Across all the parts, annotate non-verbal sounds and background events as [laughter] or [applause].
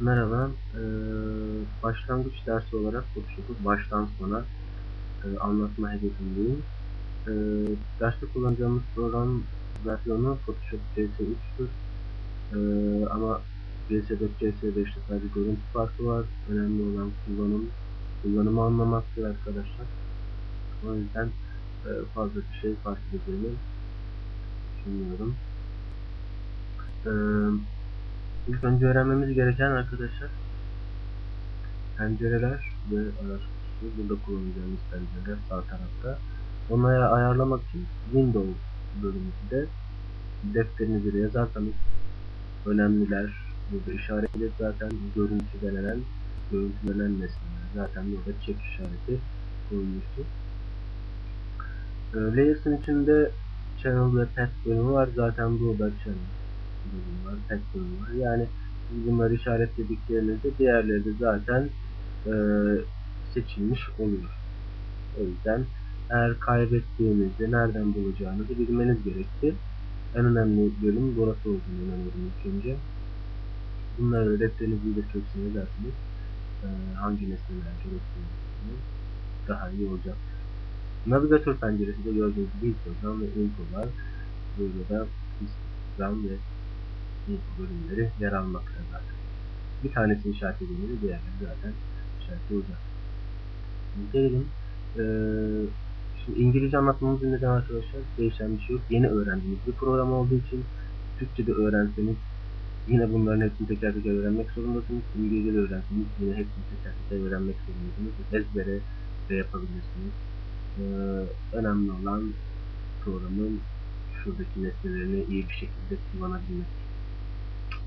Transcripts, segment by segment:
Merhaba, eee, başlangıç dersi olarak baştan sona eee, anlatma hedefindeyim. Eee, derste kullanacağımız program versiyonu Photoshop CS3'tür. Eee, ama CS4, CS5'te sadece görüntü farkı var. Önemli olan kullanım, kullanımı anlamaktır arkadaşlar. O yüzden eee, fazla bir şey fark edeceğini düşünmüyorum. Eee İlk önce öğrenmemiz gereken arkadaşlar pencereler ve araç kutusu burada kullanacağımız pencereler sağ tarafta. Onları ayarlamak için Windows bölümünde defterinizi de yazarsanız önemliler burada işaretli zaten görüntü denilen görüntülenen nesneler zaten burada çek işareti koyulmuştur. Ee, Layers'ın içinde Channel ve Path bölümü var. Zaten burada Channel Path bölümü var. Yani bunları işaretlediklerinizde diğerleri de zaten e, seçilmiş oluyor. O yüzden eğer kaybettiğinizde nereden bulacağınızı bilmeniz gerekti. En önemli bölüm burası olduğunu inanıyorum ilk önce. Bunları defterinizi de köşesine yazarsınız. E, hangi nesneler gerektiğini daha iyi olacak. Navigatör penceresi de gördüğünüz gibi histogram ve info var. Burada da histogram ve info bölümleri yer almakta zaten. Bir tanesini işaretlediğimizde diğerleri zaten işaretli olacak. Gelelim. Ee, şimdi İngilizce anlatmamızın neden arkadaşlar değişen bir şey yok. Yeni öğrendiğimiz bir program olduğu için Türkçe de öğrenseniz yine bunların hepsini teker teker öğrenmek zorundasınız. İngilizce de öğrenseniz yine hepsini teker teker öğrenmek zorundasınız. Ezbere de yapabilirsiniz. Ee, önemli olan programın şuradaki nesnelerini iyi bir şekilde kullanabilmek.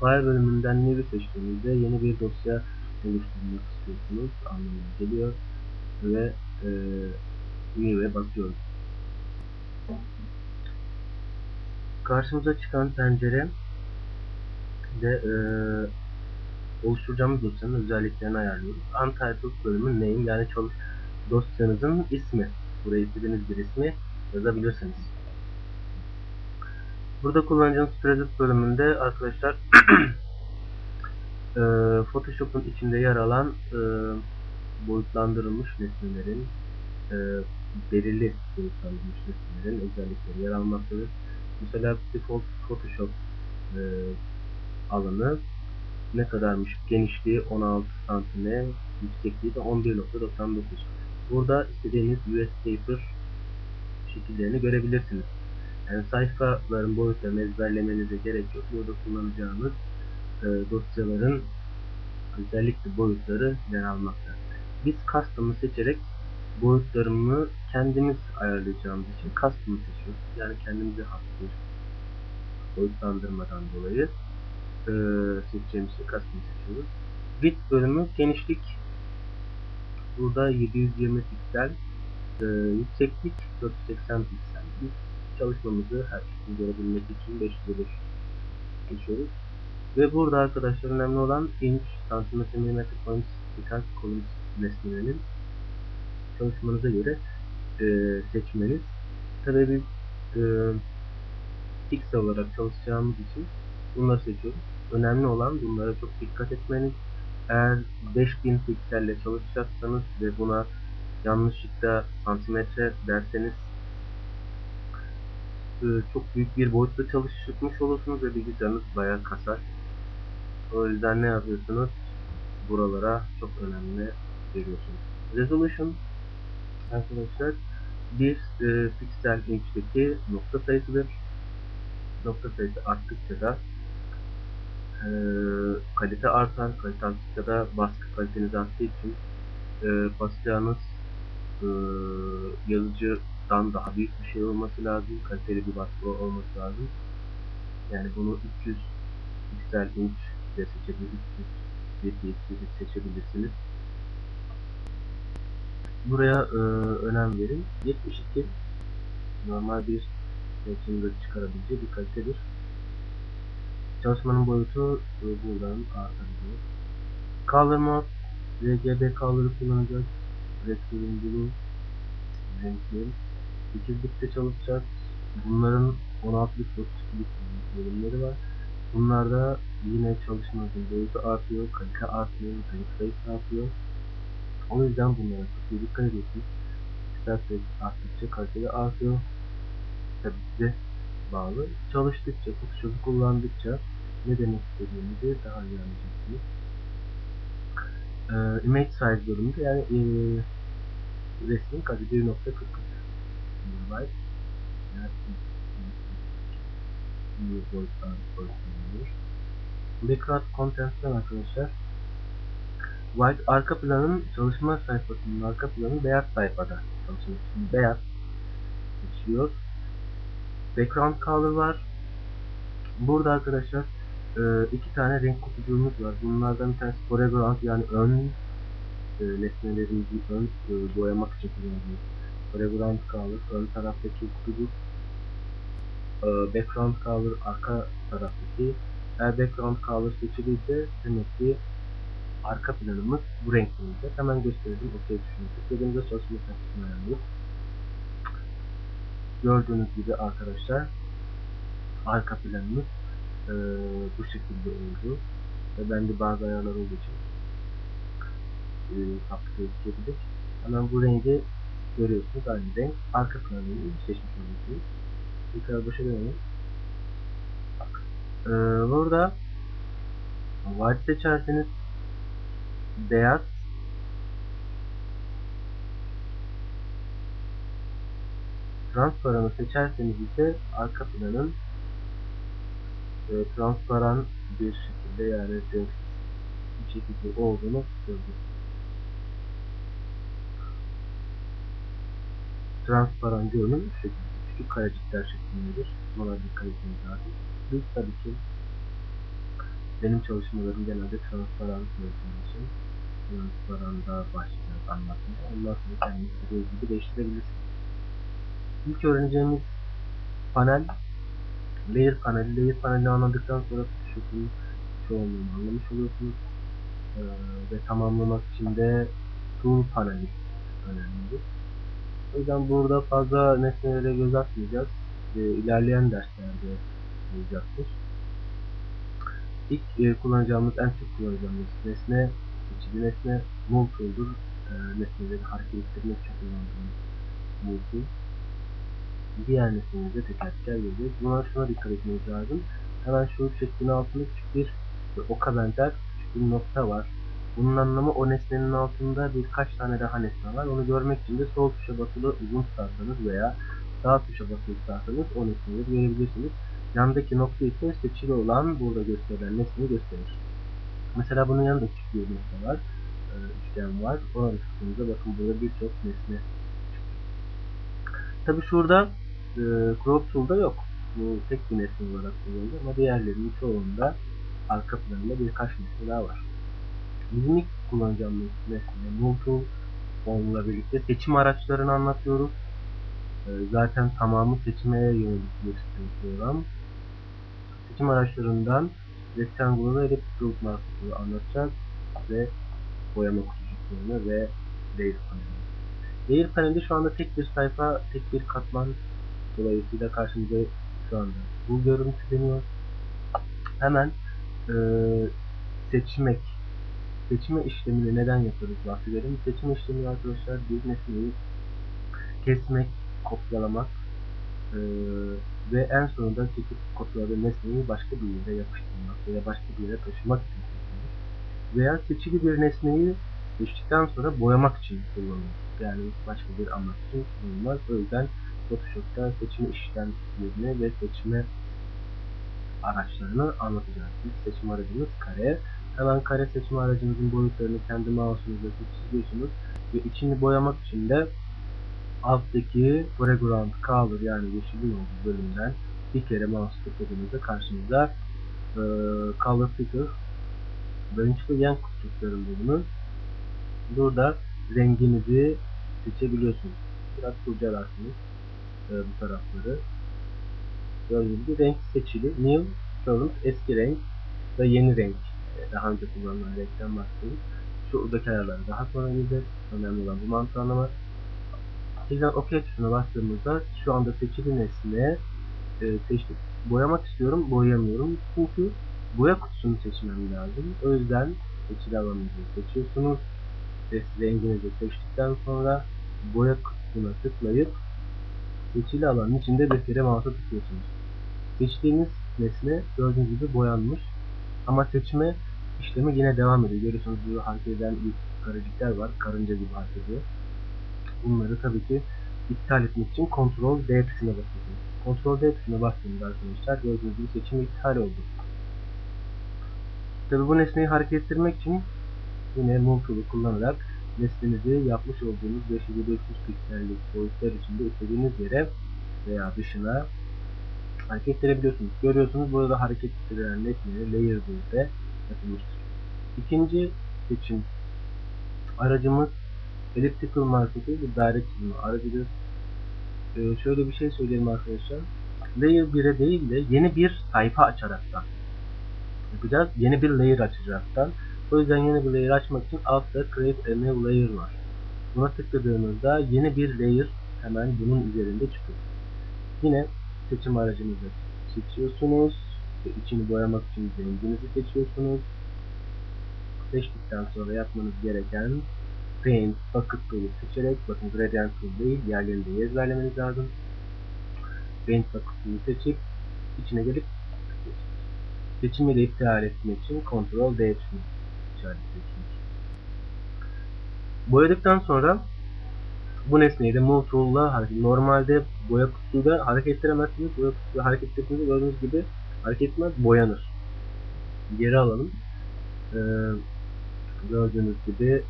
File bölümünden New'i seçtiğinizde yeni bir dosya oluşturmak istiyorsunuz anlamına geliyor ve e, New'e basıyoruz. Karşımıza çıkan pencere de e, oluşturacağımız dosyanın özelliklerini ayarlıyoruz. Untitled bölümü name yani çalış dosyanızın ismi. Buraya istediğiniz bir ismi yazabilirsiniz. Burada kullanacağınız preset bölümünde arkadaşlar [clears throat] e, Photoshop'un içinde yer alan e, boyutlandırılmış nesnelerin e, belirli boyutlandırılmış nesnelerin özellikleri yer almaktadır. Mesela default Photoshop e, alanı ne kadarmış? Genişliği 16 santime, yüksekliği de 11.99. Burada istediğiniz US paper şekillerini görebilirsiniz. Yani sayfaların boyutlarını ezberlemenize gerek yok. Burada kullanacağınız e, dosyaların özellikle boyutları yer almakta. Biz custom'ı seçerek boyutlarını kendimiz ayarlayacağımız için custom'ı seçiyoruz. Yani kendimize has bir boyutlandırmadan dolayı e, seçeceğimiz için custom'ı seçiyoruz. Width bölümü genişlik burada 720 piksel e, yükseklik 480 piksel. Çalışmamızı her şeyi görebilmek için 500'e 500 geçiyoruz. Ve burada arkadaşlar önemli olan inch, santimetre, milimetre, points, dikkat, kolum nesnelerinin çalışmanıza göre e, seçmeniz. Tabii biz e, piksel olarak çalışacağımız için bunları seçiyoruz. Önemli olan bunlara çok dikkat etmeniz. Eğer 5000 pikselle çalışacaksanız ve buna yanlışlıkla santimetre derseniz e, çok büyük bir boyutta çalışmış olursunuz ve bilgisayarınız bayağı kasar. O yüzden ne yapıyorsunuz? Buralara çok önemli veriyorsunuz. Resolution arkadaşlar bir e, piksel inçteki nokta sayısıdır. Nokta sayısı arttıkça da e, kalite artar. Kalite arttıkça da baskı kaliteniz arttığı için e, basacağınız e, dan daha büyük bir şey olması lazım. Kaliteli bir baskı olması lazım. Yani bunu 300 piksel inç de seçebilirsiniz. 300 seçebilirsiniz. Buraya e, önem verin. 72 normal bir resimde çıkarabileceği bir kalitedir. Çalışmanın boyutu e, buradan artabiliyor. Color mode RGB color'ı kullanacağız. Resimlerin renkli 8'likte çalışacağız. Bunların 16'lık 9'luk bölümleri var. Bunlarda yine çalışmanızın boyutu artıyor, kalite artıyor, kayıt sayısı artıyor. O yüzden bunlara çok dikkat ediyorsunuz. İsterseniz arttıkça kaliteli artıyor. Tabi size bağlı. Çalıştıkça, Photoshop'u kullandıkça ne demek istediğimizi daha iyi anlayacaksınız. Ee, image size bölümünde yani e, resmin kaliteli 1.40 MB yani bir boyuttan boyutlanıyor. Background Content'ten arkadaşlar White arka planın çalışma sayfasının arka planı beyaz sayfada çalışmak için beyaz seçiyor. Background color var. Burada arkadaşlar e, iki tane renk kutucuğumuz var. Bunlardan bir tanesi foreground yani ön e, nesnelerimizi ön e, boyamak için kullanıyoruz. Foreground color ön taraftaki kutucuk. E, background color arka taraftaki. Eğer background color seçiliyse demek ki arka planımız bu olacak. Hemen gösterelim. OK tuşuna tıkladığımızda çalışma sayfasını ayarlıyoruz. Gördüğünüz gibi arkadaşlar arka planımız e, bu şekilde oldu. Ve bende bazı ayarlar olduğu için e, gözükebilir. Hemen bu rengi görüyorsunuz. Renk. Arka planını seçmiş oluyorsunuz. Tekrar başa dönelim. Bak. E, burada white seçerseniz beyaz transparanı seçerseniz ise arka planın e, transparan bir şekilde yani renk bir şekilde olduğunu gördük. Transparan görünüm şu şekilde küçük karecikler şeklindedir. Buna dikkat etmeniz lazım. Biz tabii ki benim çalışmalarım genelde transparan çalıştığım için transparanda başlayacağız anlatmaya. Ondan sonra kendiniz istediğiniz gibi değiştirebilirsiniz. İlk öğreneceğimiz panel layer paneli. Layer panelini anladıktan sonra Photoshop'un çoğunluğunu anlamış oluyorsunuz. Ee, ve tamamlamak için de tool paneli önemlidir. O yüzden burada fazla nesnelere göz atmayacağız. Ee, ilerleyen derslerde olacaktır. İlk e, kullanacağımız, en çok kullanacağımız nesne, seçili nesne move tool'dur. E, nesneleri hareket ettirmek için kullandığımız tool diğer nesnemize teker teker geleceğiz. Buna şuna dikkat etmeniz lazım. Hemen şu şeklin altında küçük bir oka benzer küçük bir nokta var. Bunun anlamı o nesnenin altında birkaç tane daha nesne var. Onu görmek için de sol tuşa basılı uzun tutarsanız veya sağ tuşa basılı tutarsanız o nesneleri görebilirsiniz. Yandaki nokta ise seçili olan burada gösterilen nesneyi gösterir. Mesela bunun yanında küçük bir nokta var. Ee, üçgen var. Ona tıkladığınızda bakın burada birçok nesne Tabi şurada e, crop tool'da yok. Bu tek bir nesne olarak kullanılıyor ama diğerlerinin çoğunda arka planında birkaç nesne daha var. Bizim ilk kullanacağımız move tool. Onunla birlikte seçim araçlarını anlatıyoruz. E, zaten tamamı seçmeye yönelik bir program. Seçim araçlarından rectangular ve elliptic market'ı anlatacağız ve boyama kutucuklarını ve layer panelini. Layer paneli şu anda tek bir sayfa, tek bir katman dolayısıyla karşımıza şu anda bu görüntüleniyor. Hemen e, seçmek, seçme işlemini neden yapıyoruz bahsedelim. Seçme işlemi arkadaşlar bir nesneyi kesmek, kopyalamak e, ve en sonunda çekip kopyaladığım nesneyi başka bir yere yapıştırmak veya başka bir yere taşımak için kullanılır. Veya seçili bir nesneyi seçtikten sonra boyamak için kullanılır. Yani başka bir amaç için kullanılmaz. O yüzden Photoshop'ta seçme işlemlerini ve seçme araçlarını anlatacağız. İlk seçim aracımız kare. Hemen kare seçme aracınızın boyutlarını kendi mouse'unuzla çiziyorsunuz ve içini boyamak için de alttaki foreground color yani yeşilin olduğu bölümden bir kere mouse tıkladığınızda karşınıza e, color picker bölünçlü yan kutucukların bölümü burada renginizi seçebiliyorsunuz. Biraz kurcalarsınız e, bu tarafları. Gördüğünüz gibi renk seçili. New, current, eski renk ve yeni renk. E, daha önce kullanılan renkten bahsediyoruz. Şuradaki ayarları daha sonra ineceğiz. Önemli olan bu mantığı anlamak. Sizden OK tuşuna bastığımızda şu anda seçili nesne e, seçtik. Boyamak istiyorum, boyayamıyorum. Çünkü boya kutusunu seçmem lazım. O yüzden seçili alanınızı seçiyorsunuz. Ve renginizi seçtikten sonra boya kutusuna tıklayıp seçili alanın içinde bir kere mouse'a tıklıyorsunuz. Seçtiğiniz nesne gördüğünüz gibi boyanmış. Ama seçme işlemi yine devam ediyor. Görüyorsunuz burada hareket eden bir var. Karınca gibi hareket ediyor. Bunları tabii ki iptal etmek için Ctrl D tuşuna basıyorsunuz. Ctrl D tuşuna bastığınızda arkadaşlar gördüğünüz gibi seçim iptal oldu. Tabii bu nesneyi hareket ettirmek için yine Move tool'u kullanarak nesnenizi yapmış olduğunuz 500 500 piksellik boyutlar içinde istediğiniz yere veya dışına hareket ettirebiliyorsunuz. Görüyorsunuz burada hareket ettirilen nesneleri layer view'de yapılmıştır. İkinci seçim aracımız elliptical marketi bir daire çizimi aracıdır. Ee, şöyle bir şey söyleyeyim arkadaşlar. Layer 1'e değil de yeni bir sayfa açaraktan yapacağız. Yeni bir layer açacakttan. O yüzden yeni bir layer açmak için altta create a new layer var. Buna tıkladığınızda yeni bir layer hemen bunun üzerinde çıkıyor. Yine seçim aracınızı seçiyorsunuz. Ve içini boyamak için renginizi seçiyorsunuz. Seçtikten sonra yapmanız gereken Paint, Bucket Tool'u seçerek bakın Gradient Tool değil yerlerini de ezberlemeniz lazım. Paint Bucket Tool'u seçip içine gelip seçimi de iptal etmek için Ctrl D tuşunu işaretliyorsunuz. Boyadıktan sonra bu nesneyi de Move Tool'la Normalde boya kutusuyla hareket ettiremezsiniz. Boya kutusuyla hareket ettirdiğinizde gördüğünüz gibi hareket etmez, boyanır. Geri alalım. Ee, gördüğünüz gibi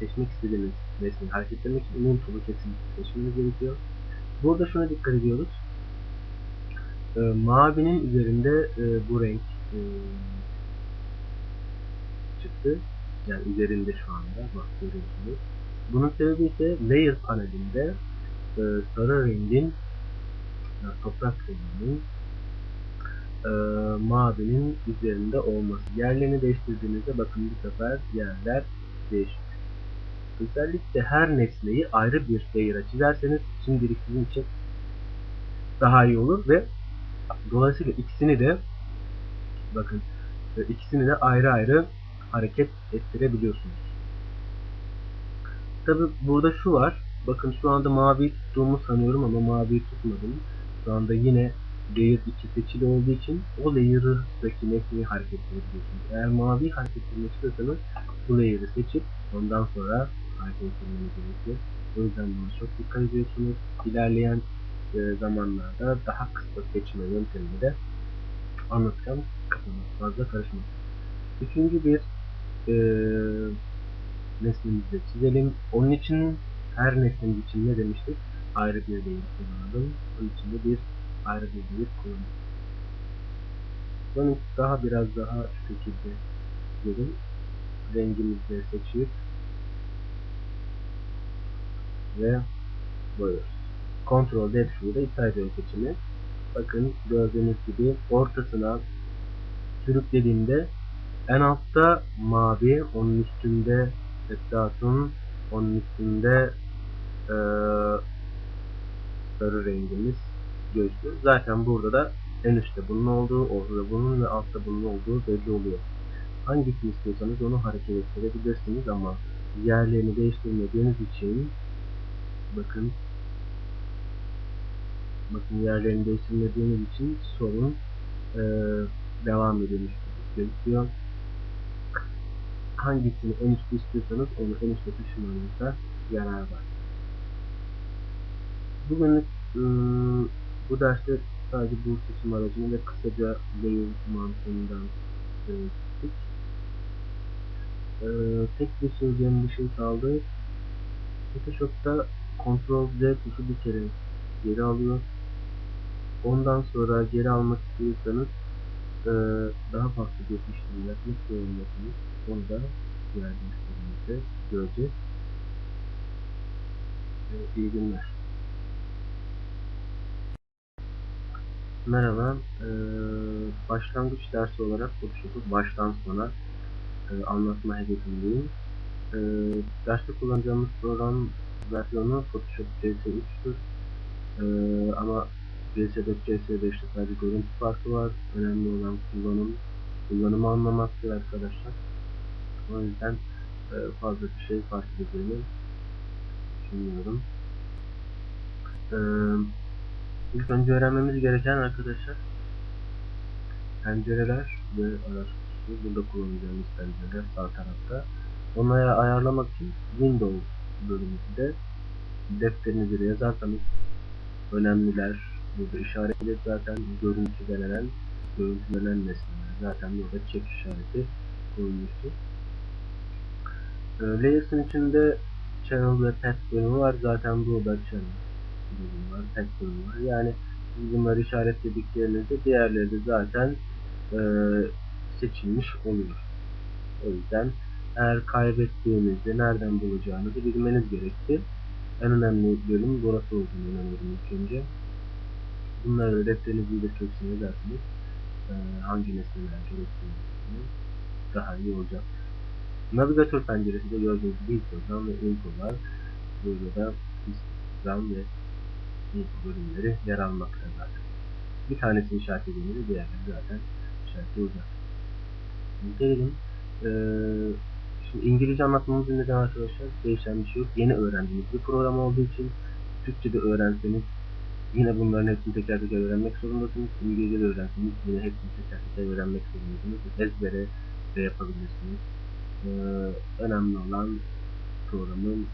seçmek istediğiniz nesneyi hareket ettirmek için Move Tool'u kesinlikle seçmeniz gerekiyor. Burada şuna dikkat ediyoruz. Ee, mavinin üzerinde e, bu renk e, çıktı. Yani üzerinde şu anda bak görüyorsunuz. Bunun sebebi ise layer panelinde e, sarı rengin yani toprak renginin e, mavinin üzerinde olması. Yerlerini değiştirdiğinizde bakın bu sefer yerler değişiyor. Özellikle her nesneyi ayrı bir layer'a çizerseniz şimdilik sizin için daha iyi olur ve dolayısıyla ikisini de bakın e, ikisini de ayrı ayrı hareket ettirebiliyorsunuz. Tabi burada şu var. Bakın şu anda mavi tuttuğumu sanıyorum ama maviyi tutmadım. Şu anda yine layer 2 seçili olduğu için o layer'daki nesneyi hareket edebiliyorsunuz. Eğer mavi hareket ettirmek istiyorsanız bu layer'ı seçip ondan sonra hareket ettirmeniz gerekiyor. O yüzden buna çok dikkat ediyorsunuz. İlerleyen e, zamanlarda daha kısa seçme yöntemini de anlatacağım. Kafanız fazla karışmasın. Üçüncü bir e, nesnemizi de çizelim. Onun için her nesnemiz için ne demiştik? Ayrı bir değil kullanalım. Onun için de bir ayrı bir değil kullanalım. Bunu daha biraz daha şu şekilde çizelim. Rengimizi de seçip ve boyuyoruz. Ctrl D tuşuyla iptal ediyoruz seçimi. Bakın gördüğünüz gibi ortasına sürüklediğimde en altta mavi, onun üstünde Eflatun, onun üstünde ee, sarı rengimiz gözlü. Zaten burada da en üstte bunun olduğu, ortada bunun ve altta bunun olduğu belli oluyor. Hangisini istiyorsanız onu hareket ettirebilirsiniz ama yerlerini değiştirmediğiniz için bakın bakın yerlerini değiştirmediğiniz için sorun ee, devam ediyormuş gözüküyor hangisini en üstte istiyorsanız onu en üstte taşımanızda yarar var. Bugünlük ıı, bu derste sadece bu seçim aracını ve kısaca layer mantığından e, gittik. E, tek bir söyleyeceğim bir şey kaldı. Photoshop'ta Ctrl Z tuşu bir kere geri alıyor. Ondan sonra geri almak istiyorsanız e, daha farklı işlem yapmak zorundasınız. Onu da diğer derslerimizde göreceğiz. Evet, iyi günler. Merhaba. Ee, başlangıç dersi olarak Photoshop'u baştan sona e, anlatma hedefindeyim. E, derste kullanacağımız program versiyonu Photoshop CS3'tür. E, ama CS4, CS5'te sadece görüntü farkı var. Önemli olan kullanım, kullanımı anlamaktır arkadaşlar. O yüzden e, fazla bir şey fark edeceğini düşünmüyorum. Ee, ilk önce öğrenmemiz gereken arkadaşlar pencereler ve araç. Burada kullanacağımız pencereler sağ tarafta. Onları ayarlamak için Windows bölümünde defterinizi de yazarsanız önemliler burada işaretli zaten görüntülenen görüntülenen nesneler zaten burada çek işareti koymuştur. Ee, Layers'ın içinde channel ve pet bölümü var. Zaten burada channel pet bölümü var. Yani bunları işaretlediklerinizi diğerleri de zaten e, seçilmiş oluyor. O yüzden eğer kaybettiğinizde nereden bulacağınızı bilmeniz gerekti. En önemli bölüm burası olduğunu inanıyorum ilk önce. Bunları da defterinizi de köşesine yazarsınız. E, hangi nesneler gerektiğini daha iyi olacak. Navigatör penceresi de gördüğünüz gibi histogram ve info var. Burada da histogram ve bölümleri yer almakta zaten. Bir tanesini işaretlediğimizde diğerleri zaten işaretli olacak. Gelelim. Ee, şimdi İngilizce anlatmamızın neden arkadaşlar değişen bir şey yok. Yeni öğrendiğimiz bir program olduğu için Türkçe de öğrenseniz yine bunların hepsini teker teker öğrenmek zorundasınız. İngilizce de öğrenseniz yine hepsini teker teker öğrenmek zorundasınız. Ezbere de yapabilirsiniz. Ee, önemli olan programın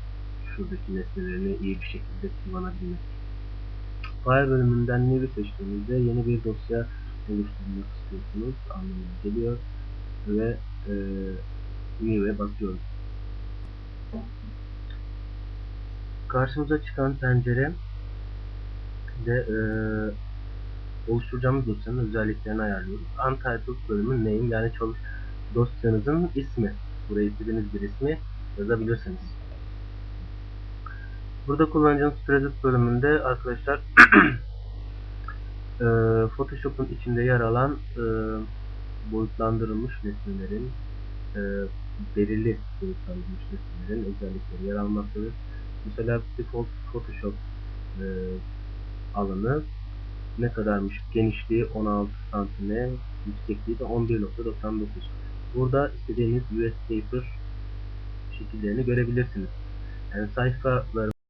şuradaki nesnelerini iyi bir şekilde kullanabilmek. File bölümünden new'i seçtiğinizde yeni bir dosya oluşturmak istiyorsunuz anlamına geliyor ve e, new'e basıyoruz. Karşımıza çıkan pencere de e, oluşturacağımız dosyanın özelliklerini ayarlıyoruz. Untitled bölümü name yani çalış dosyanızın ismi. Buraya istediğiniz bir ismi yazabilirsiniz. Burada kullanacağınız Spreadsheet bölümünde arkadaşlar [clears throat] e, Photoshop'un içinde yer alan e, boyutlandırılmış nesnelerin e, belirli boyutlandırılmış nesnelerin özellikleri yer almaktadır. Mesela default Photoshop e, alanı ne kadarmış? Genişliği 16 santime, yüksekliği de 11.99. Burada istediğiniz US paper şekillerini görebilirsiniz. Yani sayfaları